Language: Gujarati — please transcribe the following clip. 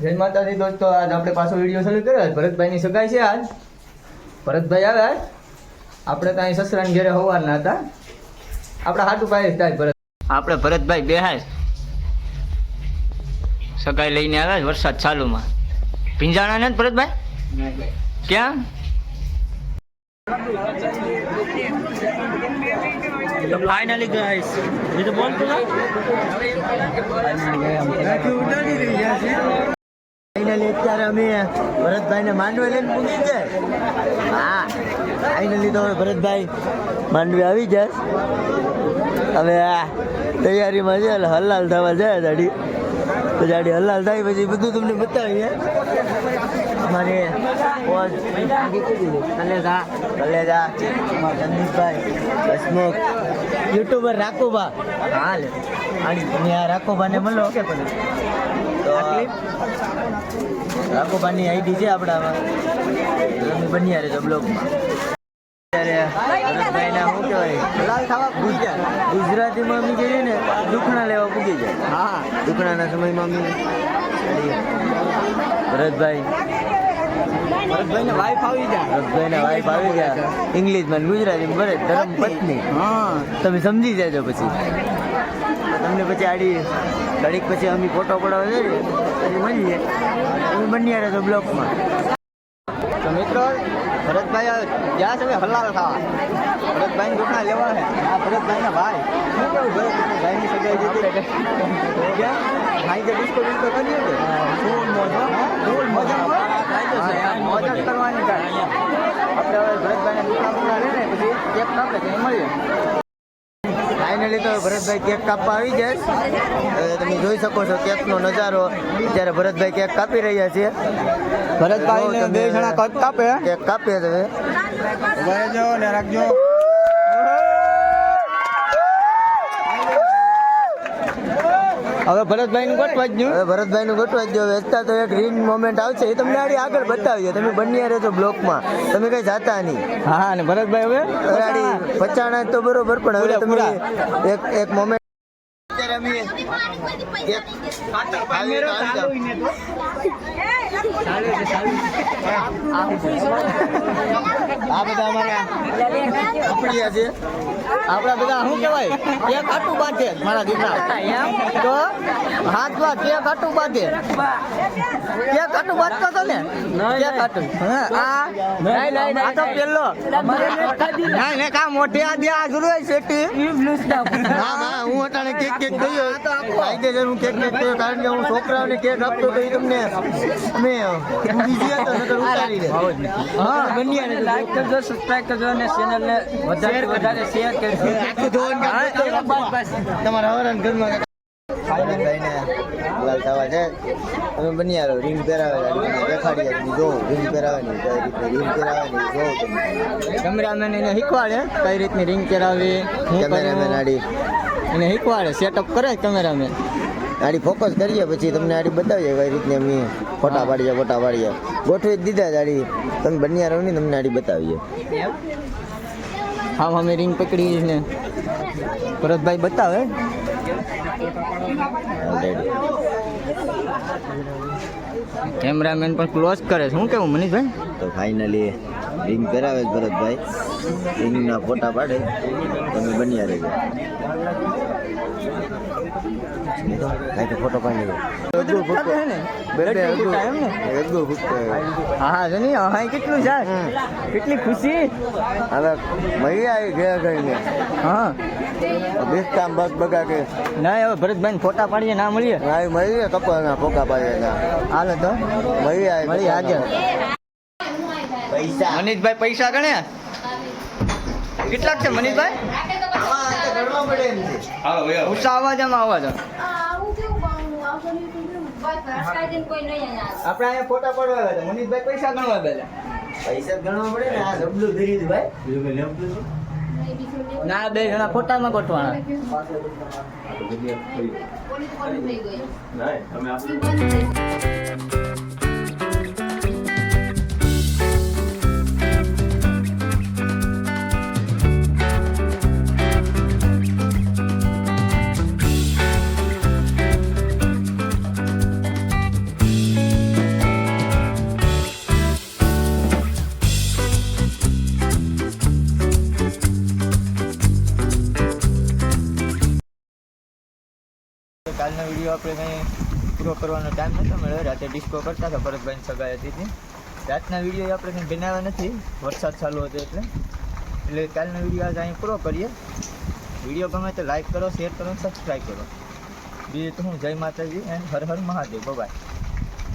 જય માતાજી દોસ્તો આજ આપણે પાછો વીડિયો શરૂ કર્યો ભરતભાઈની સગાઈ છે આજ. ભરતભાઈ આવે આજ. આપણે ત્યાં સસરાને ઘેરે હોવાના હતા. આપણે હાટું પાય થાય ભરત. આપણે ભરતભાઈ બેહાય. સગાઈ લઈને આવે વરસાદ ચાલુમાં. ભીંજાણા ને ભરતભાઈ? ક્યાં? ફાઇનલી ગાઈસ એ તો. બોલ તો ફાઇનલી અત્યારે અમે ભરતભાઈને માંડવે લઈને પૂગી જાય હા ફાઇનલી તો ભરતભાઈ માંડવે આવી જાય હવે આ તૈયારીમાં છે, એટલે હલાલ થવા જાય દાડી. તો દાડી હલાલ થાય, પછી બધું તમને બતાવીએ. અમારે કલેજા. કલેજા. સંદીપભાઈ. હસમુખ. યુટ્યુબર રાખોબા હાલ આની આ રાખોબાને મળો. તો રાખોબાની આઈડી છે આપણામાં. બન્યા રહેજો બ્લોગમાં. ગુજરાતીમાં અમે જઈએ ને દુખણા લેવા પૂગી જાય હા. દુખણાના સમયમાં અમે ભરતભાઈ. ભરતભાઈને વાઈફ આવી ગયા. ભરતભાઈના વાઈફ આવી ગયા. ઇંગ્લિશમાં ગુજરાતીમાં ભરત ધર્મ પત્ની. હા. તમે સમજી જાજો પછી. તમને પછી આડી ઘડીક પછી અમે ફોટો પડાવવા જઈએ પછી મળીએ. તમે બન્યા રહેજો બ્લોકમાં. તો મિત્રો ભરતભાઈ જ્યાં છે હલાલ ખાવા. ભરતભાઈ દુકાન લેવા છે. આ ભરતભાઈના ભાઈ. શું કેવું ભરતભાઈની સગાઈ જતી ક્યાં ભાઈ જે ડિસ્કો ડિસ્કો કરીએ કે ફૂલ મોજ. ફૂલ મોજ? મોજ કરવાની આપણે હવે ભરતભાઈને પૂરા રહે ને પછી કાપે ત્યાં મળીએ. ફાઇનલી તો ભરતભાઈ કેક કાપવા આવી જાય હવે તમે જોઈ શકો છો કેકનો નજારો જ્યારે ભરતભાઈ કેક કાપી રહ્યા છે. ભરતભાઈ બે જણા કટ કાપે. કેક કાપે છે. હવે રાખજો. હવે ભરતભાઈ નું ગોઠવા જ હવે ભરતભાઈ નું ગોઠવા જ દો. વેચતા તો એક રીન મોમેન્ટ આવશે. એ તમને આડી આગળ બતાવીએ તમે બંને રહેજો બ્લોકમાં. તમે કઈ જાતા નહીં. હા અને ભરતભાઈ હવે? હવે આડી પચાણા તો બરોબર પણ હવે તમે એક એક મોમેન્ટ. આ બધા અમારા કપડિયા છે. આપણા બધા શું કહેવાય? એક આટું બાંધે મારા દીકરા. તો હાથમાં કેક આટું બાંધે. કેક આટું બાંધતો હતો ને? કેક આટું. હા આ? નહીં નહીં આ તો પેલો. નહીં નહીં કા મોઢે આ દે આ જરૂર શેટી. હા હા હું અટાણે કેક કેક ગયો કાયદેસર હું કેક કેક ગયો કારણ કે હું છોકરાઓને કેક આપતો તો એ તમને અમે બીજી હતો નકર ઉતારી દે. હા. બન્યા ને લાઈક કરજો સબસ્ક્રાઇબ કરજો અને ચેનલ ને વધારે વધારે શેર કરજો આખું ધોવાનું કામ કરતો હતો. તમારા હવરાન ઘરમાં ભાઈને લાલ થવા છે. તમે બની આવો રિંગ પહેરાવે દેખાડી આપી જો રિંગ પહેરાવાની કઈ રીતની રિંગ પહેરાવાની જો તમે. કેમેરામેન એને શીખવાડે કઈ રીતની રિંગ હું કેમેરામેન આડી. એને શીખવાડે સેટઅપ કરે કેમેરામેન. આડી ફોકસ કરીએ પછી તમને આડી બતાવીએ કઈ રીતની અમે ફોટા પાડીએ ફોટા પાડીએ. ગોઠવી જ દીધા જ આડી. તમે બન્યા રહો ને તમને આડી બતાવીએ. હા અમે રિંગ પકડી ને ભરતભાઈ બતાવે. કેમેરામેન પણ ક્લોઝ કરે છે. શું કેવું મનીષભાઈ? તો ફાઇનલી રિંગ પહેરાવે છે ભરતભાઈ. રિંગના ફોટા પાડે. તમે બન્યા રહેજો. કાંઈ તો ફોટો પાડી હે ને? ને? હા કેટલું છે? કેટલી ખુશી? હવે મળી આવી ગયા કરીને હા. બસ બગા કે ના હવે ભરતભાઈ ફોટા પાડીએ ના મળીએ? આવી મળી કપાના પોકા પાડે હાલો તો. મળી આવી મળી આગળ પૈસા. મનીષભાઈ પૈસા ગણે? કેટલાક છે મનીષભાઈ? ગણવા પડે એમ છે. ઊંચા અવાજમાં અવાજ કોઈ નહીં આપણે અહીંયા ફોટા પડવા ગયા મનીષભાઈ પૈસા ગણવા ગયા પૈસા ગણવા પડે ને આ ડબલું ધરી જ ભાઈ. ના બે જણા ફોટામાં ગોઠવાના. કાલનો વીડિયો આપણે કંઈ પૂરો કરવાનો ટાઈમ નહોતો મળ્યો. રાતે ડિસ્કો કરતા હતા ભરતભાઈની સગાઈ હતી રાતના વીડિયો આપણે કંઈ બનાવ્યા નથી. વરસાદ ચાલુ હતો એટલે. એટલે કાલનો વીડિયો આજે અહીં પૂરો કરીએ. વીડિયો ગમે તો લાઈક કરો શેર કરો સબસ્ક્રાઈબ કરો. બીજું તો હું જય માતાજી એન્ડ હર હર મહાદેવ. બાય